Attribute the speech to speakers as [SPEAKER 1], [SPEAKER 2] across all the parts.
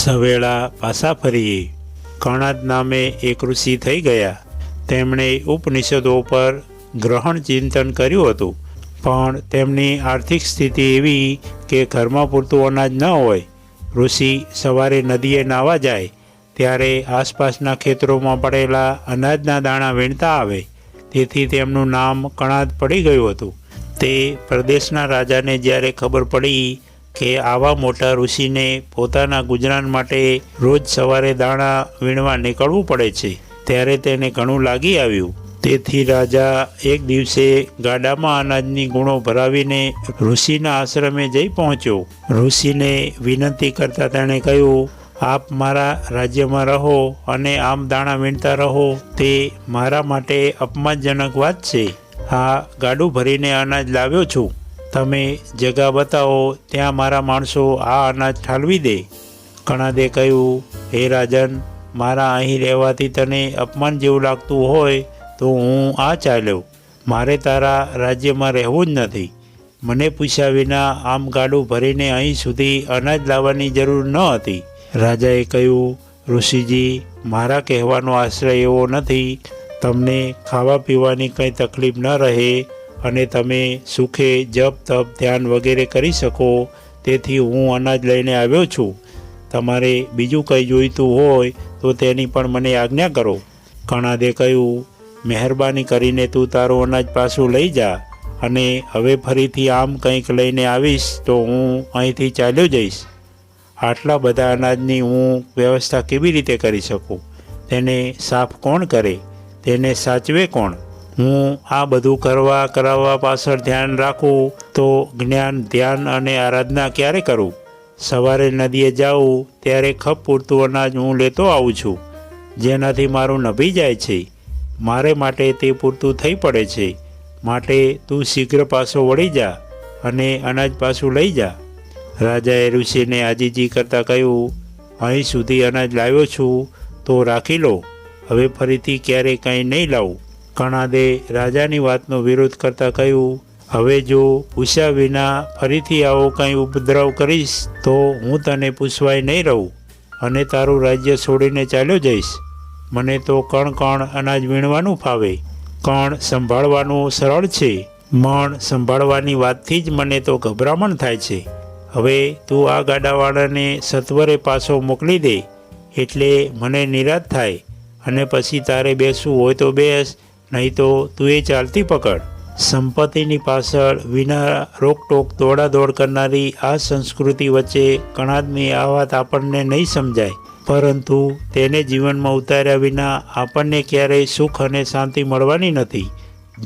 [SPEAKER 1] સવેળા પાછા ફરીએ. કણાદ નામે એક ઋષિ થઈ ગયા. તેમણે ઉપનિષદો પર ગ્રહણ ચિંતન કર્યું હતું. પણ તેમની આર્થિક સ્થિતિ એવી કે ઘરમાં પૂરતું અનાજ ન હોય. ઋષિ સવારે નદીએ નાવા જાય, ત્યારે આસપાસના ખેતરોમાં પડેલા અનાજના દાણા વીણતા આવે. તેથી તેમનું નામ કણાદ પડી ગયું હતું. તે પ્રદેશના રાજાને જ્યારે ખબર પડી કે આવા મોટા ઋષિને પોતાના ગુજરાન માટે રોજ સવારે દાણા વીણવા નીકળવું પડે છે. ત્યારે તેને ઘણું લાગી આવ્યું. તેથી રાજા એક દિવસે ગાડામાં અનાજની ગુણો ભરાવીને ઋષિના આશ્રમે જઈ પહોંચ્યો. ઋષિને વિનંતી કરતાં તેણે કહ્યું, આપ મારા રાજ્યમાં રહો અને આમ દાણા વીણતા રહો. તે મારા માટે અપમાનજનક વાત છે. હા, ગાડું ભરીને અનાજ લાવ્યો છું. તમે જગા બતાવો, ત્યાં મારા માણસો આ અનાજ ઠાલવી દે. કણાદે કહ્યું, હે રાજન, મારા અહીં રહેવાથી તને અપમાન જેવું લાગતું હોય તો હું આ ચાલ્યો મારે તારા રાજ્યમાં રહેવું જ નથી. મને પૂછ્યા વિના આમ ગાડું ભરીને અહીં સુધી અનાજ લાવવાની જરૂર ન હતી. રાજાએ કહ્યું, ઋષિજી, મારા કહેવાનો આશ્રય એવો નથી. તમને ખાવા પીવાની કંઈ તકલીફ ન રહે અને તમે સુખે, જપ, તપ, ધ્યાન વગેરે કરી શકો. તેથી હું અનાજ લઈને આવ્યો છું. તમારે બીજું કંઈ જોઈતું હોય તો તેની પણ મને આજ્ઞા કરો. કણાદે કહ્યું, મહેરબાની કરીને તું તારું અનાજ પાછું લઈ જા. અને હવે ફરીથી આમ કંઈક લઈને આવીશ તો હું અહીંથી ચાલ્યો જઈશ. આટલા બધા અનાજની હું વ્યવસ્થા કેવી રીતે કરી શકું? તેને સાફ કોણ કરે? તેને સાચવે કોણ? હું આ બધું કરવા, કરાવવા પાછળ ધ્યાન રાખું, તો જ્ઞાન, ધ્યાન અને આરાધના ક્યારે કરું? સવારે નદીએ જાઉં, ત્યારે ખપ પૂરતું અનાજ હું લેતો આવું છું. જેનાથી મારું નભી જાય છે. મારે માટે તે પૂરતું થઈ પડે છે. માટે તું શીઘ્ર પાછો વળી જા અને અનાજ પાછું લઈ જા. રાજાએ ઋષિને આજીજી કરતાં કહ્યું, અહીં સુધી અનાજ લાવ્યો છું, તો રાખી લો. હવે ફરીથી ક્યારેય કંઈ નહીં લાવું. કણાદે રાજાની વાતનો વિરોધ કરતાં કહ્યું, હવે જો પૂછ્યા વિના ફરીથી આવો કંઈ ઉપદ્રવ કરીશ, તો હું તને પૂછવાય નહીં રહું અને તારું રાજ્ય છોડીને ચાલ્યો જઈશ. મને તો કણ કણ અનાજ વીણવાનું ફાવે, કણ સંભાળવાનું સરળ છે, મણ સંભાળવાની વાતથી જ મને તો ગભરામણ થાય છે. હવે તું આ ગાડાવાળાને સત્વરે પાછો મોકલી દે, એટલે મને નિરાશ થાય અને પછી તારે બેસવું હોય તો બેસ નહીં તો તું એ ચાલતી પકડ. સંપત્તિની પાછળ વિના રોકટોક દોડાદોડ કરનારી આ સંસ્કૃતિ વચ્ચે કણાદની આ વાત આપણને નહીં સમજાય. પરંતુ તેને જીવનમાં ઉતાર્યા વિના આપણને ક્યારેય સુખ અને શાંતિ મળવાની નથી.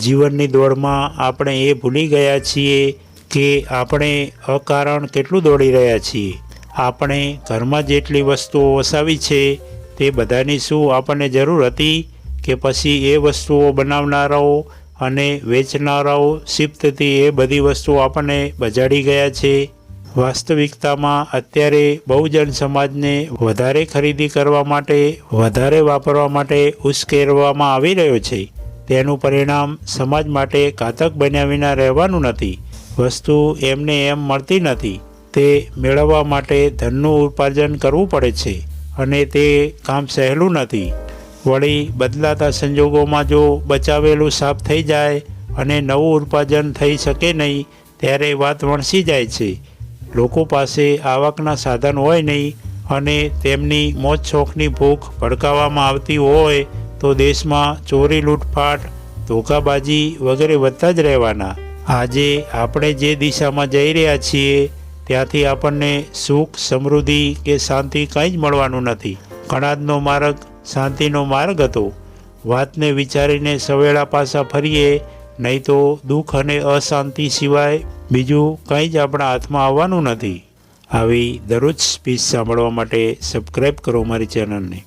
[SPEAKER 1] જીવનની દોડમાં આપણે એ ભૂલી ગયા છીએ કે આપણે અકારણ કેટલું દોડી રહ્યા છીએ. આપણે ઘરમાં જેટલી વસ્તુઓ વસાવી છે તે બધાની શું આપણને જરૂર હતી? કે પછી એ વસ્તુઓ બનાવનારાઓ અને વેચનારાઓ શિફ્તથી એ બધી વસ્તુઓ આપણને બજાડી ગયા છે. વાસ્તવિકતામાં અત્યારે બહુજન સમાજને વધારે ખરીદી કરવા માટે, વધારે વાપરવા માટે ઉશ્કેરવામાં આવી રહ્યો છે. તેનું પરિણામ સમાજ માટે ઘાતક બન્યા વિના રહેવાનું નથી. વસ્તુ એમને એમ મળતી નથી. તે મેળવવા માટે ધનનું ઉપાર્જન કરવું પડે છે અને તે કામ સહેલું નથી. વળી બદલાતા સંજોગોમાં જો બચાવેલું સાફ થઈ જાય અને નવું ઉત્પાદન થઈ શકે નહીં, ત્યારે વાત વણસી જાય છે. લોકો પાસે આવકના સાધન હોય નહીં અને તેમની મોજ શોખની ભૂખ ભડકાવવામાં આવતી હોય તો દેશમાં ચોરી, લૂંટફાટ ધોકાબાજી વગેરે વધતા જ રહેવાના. આજે આપણે જે દિશામાં જઈ રહ્યા છીએ, ત્યાંથી આપણને સુખ, સમૃદ્ધિ કે શાંતિ કંઈ જ મળવાનું નથી. કણાદનો માર્ગ શાંતિનો માર્ગ હતો. વાતને વિચારીને સવેળા પાછા ફરીએ, નહીં તો દુઃખ અને અશાંતિ સિવાય બીજું કંઈ જ આપણા હાથમાં આવવાનું નથી. આવી દરરોજ સ્પીચ સાંભળવા માટે સબસ્ક્રાઈબ કરો મારી ચેનલને.